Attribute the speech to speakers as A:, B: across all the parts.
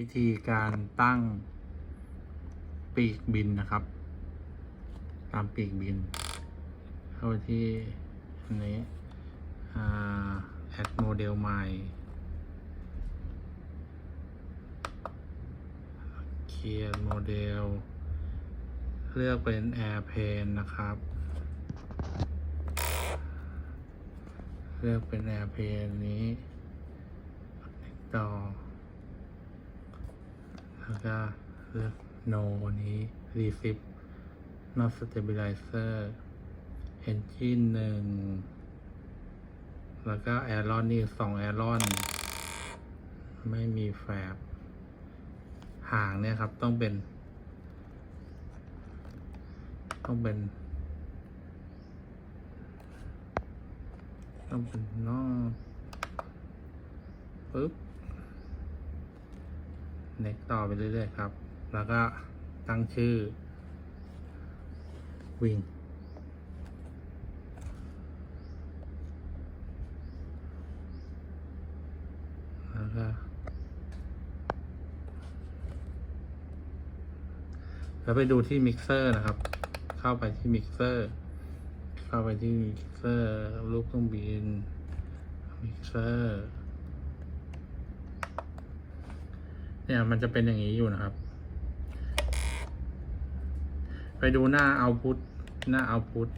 A: วิธีการตั้งปีกบินนะครับ ตามปีกบิน เข้าไปที่อันนี้แอดโมเดลใหม่เคียร์โมเดล เลือกเป็น Airplane นะครับ เลือกเป็น Airplane นี้ต่อ แล้วก็เลือก No นี้ Receive Not Stabilizer Engine หนึ่งแล้วก็ Airon นี่สอง Airon ไม่มีแฟบห่างเนี่ยครับต้องเป็น ต้องเป็น ต้องเป็นนอกปึ๊บ เน็กต่อไปเรื่อยๆครับ แล้วก็ตั้งชื่อ วิ่งแล้วก็แล้วไปดูที่มิกเซอร์นะครับ เข้าไปที่มิกเซอร์ เข้าไปที่มิกเซอร์ลูกเครื่องบิน มิกเซอร์ เนี่ยมันจะเป็นอย่างนี้อยู่นะครับ ไปดูหน้าเอาพุทหน้าเอาพุท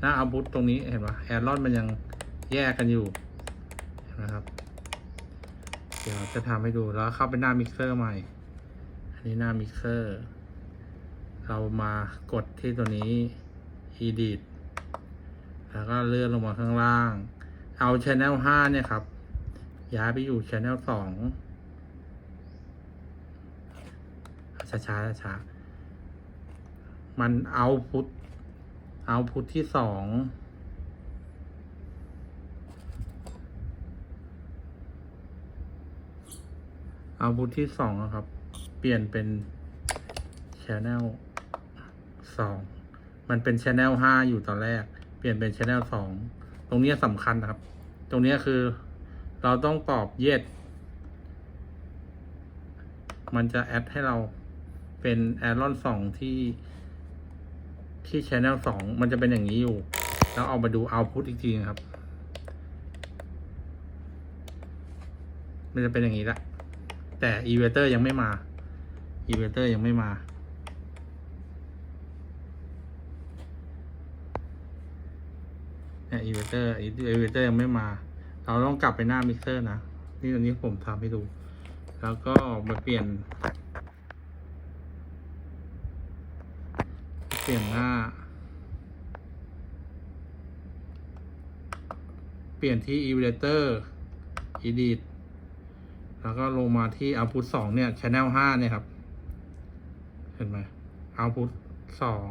A: หน้าเอาพุทตรงนี้เห็นปะแอร์รอนมันยังแยกกันอยู่เห็นไหมครับ เดี๋ยวจะทำให้ดูแล้วเข้าไปหน้ามิกเซอร์ใหม่ อันนี้หน้ามิกเซอร์ เรามากดที่ตัวนี้ edit แล้วก็เลื่อนลงมาข้างล่าง เอา channel 5 เนี่ยครับ ย้ายไปอยู่ channel 2 ช้าช้าช้ามันเอาพุทเอาพุทที่สองเอาพุทที่สองอะครับ เปลี่ยนเป็น channel สองมันเป็น channel ห้าอยู่ตอนแรก เปลี่ยนเป็น channel สองตรงเนี้ยสำคัญนะครับ ตรงเนี้ยคือเราต้องตอบ yes มันจะแอดให้เรา เป็นแอรอนสองที่ที่ channel สองมันจะเป็นอย่างนี้อยู่ แล้วเอามาดู output อีกทีครับ มันจะเป็นอย่างนี้ละ แต่ e v a t o r ยังไม่มา e v a t o r ยังไม่มา เนี่ย e v a t o r e v a t o r ยังไม่มา เราต้องกลับไปหน้ามิกเซอร์นะ นี่อันนี้ผมทำให้ดู แล้วก็มาเปลี่ยน เปลี่ยนหน้าเปลี่ยนที่ e v a t o r edit แล้วก็ลงมาที่ output สองเนี่ย channel ห้าเนี่ยครับ เห็นไหม output สอง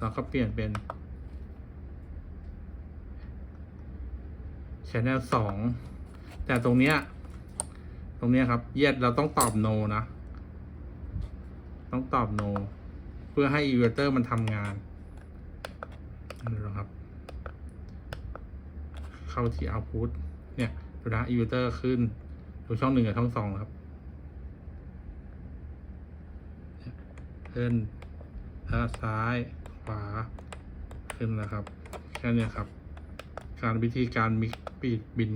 A: แล้วก็เปลี่ยนเป็น channel สองแต่ตรงเนี้ย ตรงเนี้ยครับ เย็ดเราต้องตอบ no นะ ต้องตอบ no พื่อให้ inverter มันทำงานนี่นะครับ เข้าที่ output เนี่ยดูนะ inverter ขึ้นดูช่องหนึ่งกับช่องสองครับขึ้นซ้าย ขวา ขึ้นนะครับ แค่นี้ครับ การวิธีการมิกปีดบิน